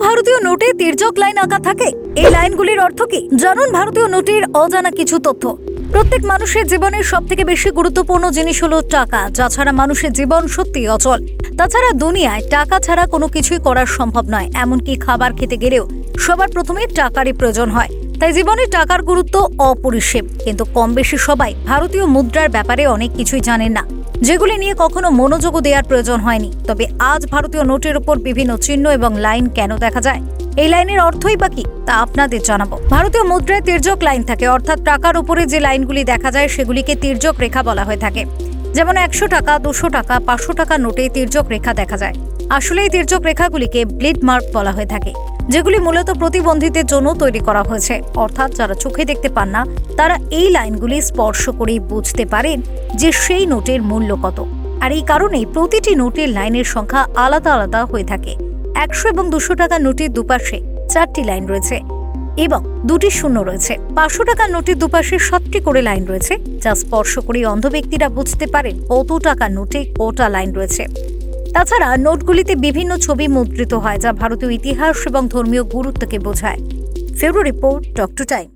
ভারতীয় নোটে তির্যক লাইন আঁকা থাকে? এই লাইনগুলির অর্থ কি? জানুন ভারতীয় নোটের অজানা কিছু তথ্য। প্রত্যেক মানুষের জীবনের সব থেকে বেশি গুরুত্বপূর্ণ জিনিস হলো টাকা যা ছাড়া মানুষের জীবন সত্যি অচল। তাছাড়া দুনিয়ায় টাকা ছাড়া কোনো কিছুই করা সম্ভব নয়, এমনকি খাবার খেতে গেলেও সবার প্রথমে টাকারই প্রয়োজন হয়। তাই জীবনে টাকার গুরুত্ব অপরিসীম। কিন্তু কম বেশি সবাই ভারতীয় মুদ্রার ব্যাপারে অনেক কিছুই জানেন না। যেগুলি নিয়ে কখনো মনোযোগও দেওয়ার প্রয়োজন হয়নি। তবে আজ ভারতীয় নোটের উপর বিভিন্ন চিহ্ন এবং লাইন কেন দেখা যায়? এই লাইনের অর্থই বা কি, তা আপনাদের জানাব। ভারতীয় মুদ্রায় তির্যক লাইন থাকে, অর্থাৎ টাকার উপরে যে লাইনগুলি দেখা যায়, সেগুলিকে তির্যক রেখা বলা হয়ে থাকে। যেমন একশো টাকা, দুশো টাকা, পাঁচশো টাকা নোটে তির্যক রেখা দেখা যায়। আসলে এই তির্যক রেখাগুলিকে ব্লিড মার্ক বলা হয়ে থাকে। যেগুলি মূলত প্রতিবন্ধীদের জন্য তৈরি করা হয়েছে। অর্থাৎ যারা চোখে দেখতে পান না, তারা এই লাইনগুলি স্পর্শ করেই বুঝতে পারেন যে সেই নোটের মূল্য কত। আর এই কারণেই প্রতিটি নোটের লাইনের সংখ্যা আলাদা আলাদা হয়ে থাকে। একশো এবং দুশো টাকার নোটের দুপাশে চারটি লাইন রয়েছে এবং দুটি শূন্য রয়েছে। পাঁচশো টাকার নোটের দুপাশে সাতটি করে লাইন রয়েছে, যা স্পর্শ করে অন্ধ ব্যক্তিরা বুঝতে পারেন কত টাকার নোটে কটা লাইন রয়েছে। তাছাড়া নোটগুলিতে বিভিন্ন ছবি মুদ্রিত হয়, যা ভারতীয় ইতিহাস এবং ধর্মীয় গুরুত্বকে বোঝায়। February report, doctor time.